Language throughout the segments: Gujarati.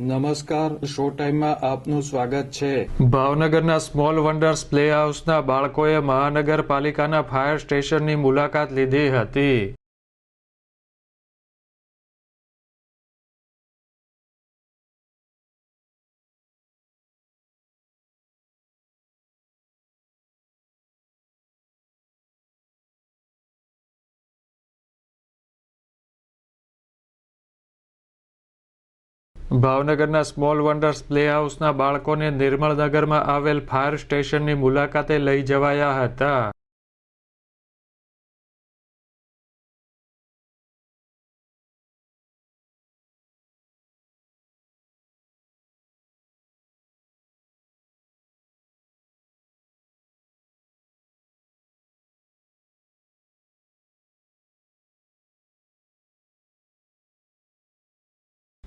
નમસ્કાર, શો ટાઈમમાં આપનું સ્વાગત છે. ભાવનગરના સ્મોલ વન્ડર્સ પ્લે હાઉસના બાળકોએ મહાનગરપાલિકાના ફાયર સ્ટેશનની મુલાકાત લીધી હતી. ભાવનગરના સ્મોલ વન્ડર્સ પ્લે હાઉસના બાળકોને નિર્મળનગરમાં આવેલ ફાયર સ્ટેશનની મુલાકાતે લઈ જવાયા હતા.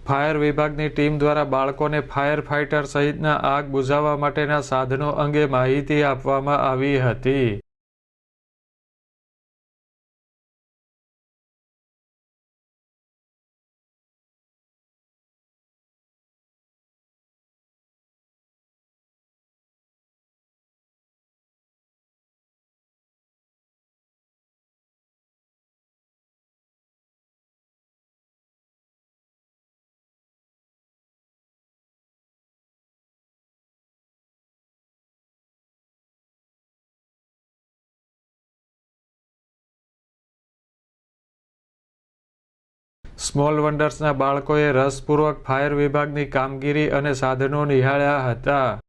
ફાયર વિભાગની ટીમ દ્વારા બાળકોને ફાયર ફાઇટર સહિતના આગ બુઝાવવા માટેના સાધનો અંગે માહિતી આપવામાં આવી હતી. સ્મોલ વન્ડર્સના બાળકોએ રસપૂર્વક ફાયર વિભાગની કામગીરી અને સાધનો નિહાળ્યા હતા.